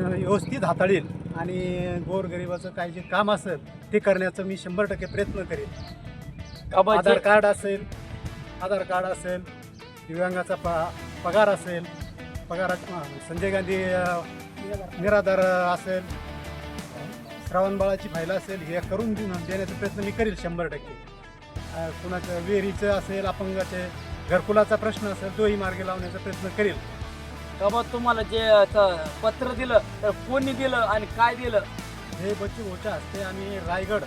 व्यवस्थित हाताळील आणि गोरगरिबाचं काय जे काम असेल ते करण्याचं मी शंभर टक्के प्रयत्न करेन. आधार कार्ड असेल आधार कार्ड असेल दिव्यांगाचा प पगार असेल पगारा संजय गांधी निराधार असेल श्रावण बाळाची फाईल असेल हे करून देण्याचा प्रयत्न मी करेल शंभर टक्के. कुणाचं विहिरीचं असेल अपंगाचे घरकुलाचा प्रश्न असेल तोही मार्गी लावण्याचा प्रयत्न करेल. का बा तुम्हाला जे त- पत्र दिलं तर कोणी दिलं आणि काय दिलं? हे बच्चू भाऊच्या हस्ते आम्ही रायगड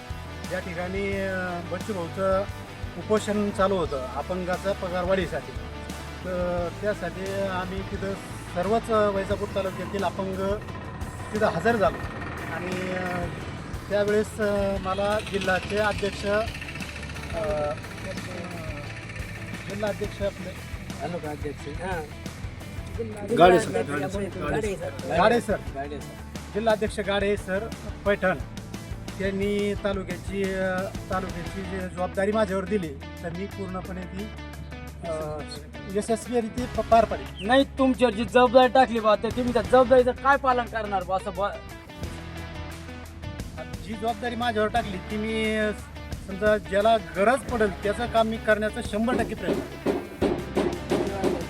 या ठिकाणी अ, बच्चू भाऊचं उपोषण चालू होतं अपंगाचं पगारवाढीसाठी. तर त्यासाठी आम्ही तिथं सर्वच वैजापूर तालुक्यातील अपंग तिथं हजर झालो. आणि अ, त्यावेळेस अ, मला जिल्ह्याचे अध्यक्ष अ, जिल्हा अध्यक्ष आपले गाडे सर, गाडे सर. जिल्हाध्यक्ष गाडे सर पैठण त्यांनी तालुक्याची तालुक्याची जी जबाबदारी माझ्यावर दिली तर मी पूर्णपणे ती अ, यशस्वीरित्या प- पार पाडेल. नाही तुमच्यावर जी जबाबदारी टाकली बा तर तुम्ही त्या जबाबदारीचं काय पालन करणार बा असं बा जी जबाबदारी माझ्यावर टाकली ती मी समजा ज्याला गरज पडेल त्याचं काम मी करण्याचा शंभर टक्के प्रयत्न.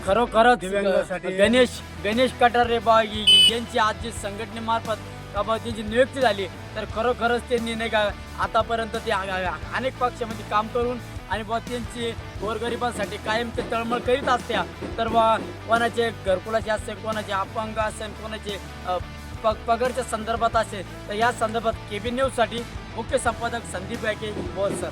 खरोखरच दिव्यांगासाठी- गणेश गणेश कटारे बा यांची आज जी संघटनेमार्फत का बा त्यांची नियुक्ती झाली. तर खरोखरच त्यांनी नाही का आतापर्यंत ते आ- आ- अनेक पक्षामध्ये काम करून आणि बा त्यांची गोरगरिबांसाठी कायम ते तळमळ करीत असत्या. तर बा कोणाचे घरकुलाचे असेल कोणाचे अपंग असेल कोणाचे अ, प पगारच्या संदर्भात असेल तर या संदर्भात केबी न्यूजसाठी मुख्य संपादक संदीप याके बोल सर.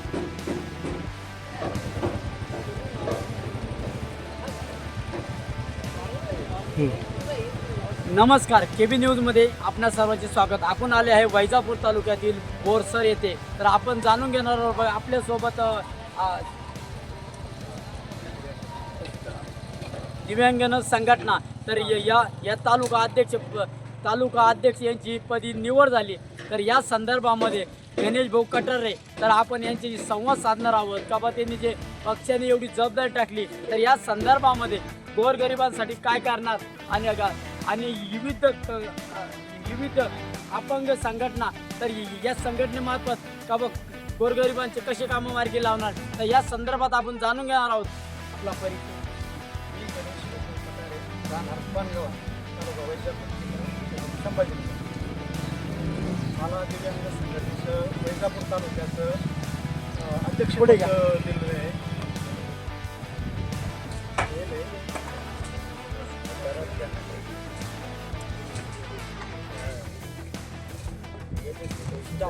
नमस्कार केबी न्यूजमध्ये आपणा सर्वांचे स्वागत. आपण आले आहे वैजापूर तालुक्यातील बोरसर येथे. तर आपण जाणून घेणार आहोत आपल्यासोबत अ, संघटना. तर या या तालुका अध्यक्ष तालुका अध्यक्ष यांची पदी निवड झाली. तर या संदर्भामध्ये गणेश भाऊ कटरे तर आपण यांच्याशी संवाद साधणार आहोत. का बा त्यांनी जे पक्षाने एवढी जबाबदारी टाकली तर या संदर्भामध्ये गोरगरिबांसाठी काय करणार? आणि अगा- आणि विविध विविध अपंग संघटना तर य- संघटनेमार्फत का बा गोरगरिबांचे कसे कामं मार्गी लावणार? तर या संदर्भात आपण जाणून घेणार आहोत. आपला परिचय. मी गणेश मला दिव्यांग संघटनेचं वैजापूर तालुक्याचं अध्यक्ष. दिलेलं आहे. Yeah,